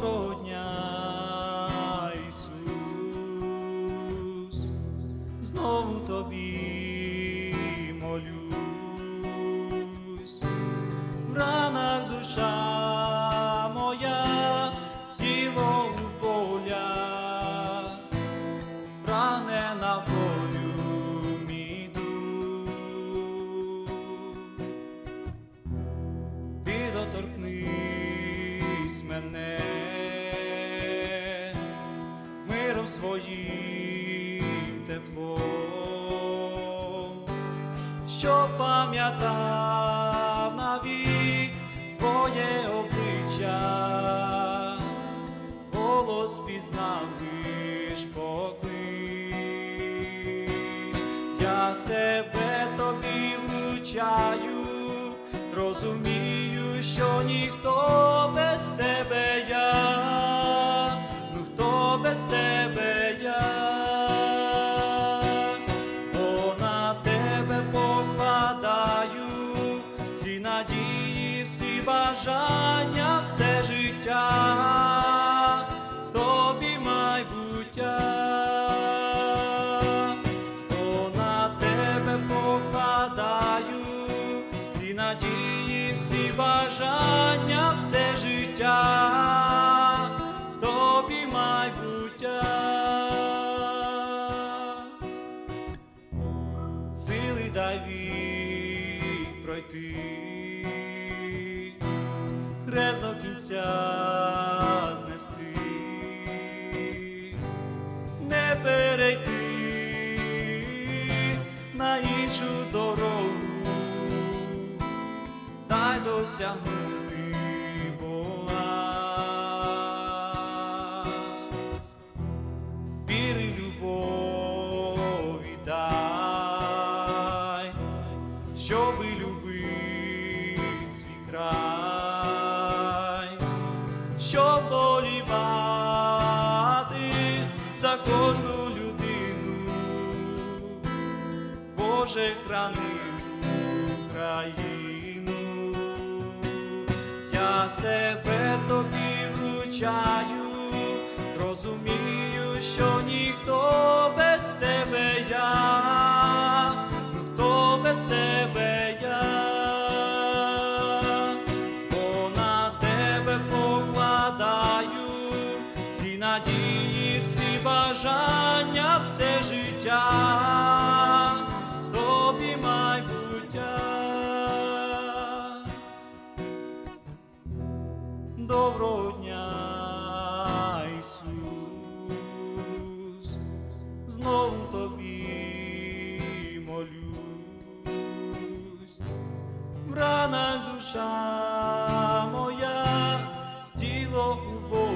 Доброго дня, знову тобі молюсь, в душа моя, тіло у полях, прагне на волю мій дух. Підоторкнись мене своїм теплом, що пам'ятав навік твоє обличчя, голос пізнав лиш поклик. Я себе тобі вручаю, розумію, що ніхто без бажання, все життя, тобі майбуття. Сили дай вік пройти, хрест до кінця знести. Не перейти на іншу дорогу, досягнути Бога. Віри, любові дай, щоби любить свій край. Щоб болівати за кожну людину, Боже храни Україну, себе тобі вручаю, розумію, що ніхто без тебе я, ну хто без тебе я. Бо на тебе покладаю всі надії, всі бажання, все життя, ранах душа моя, діло у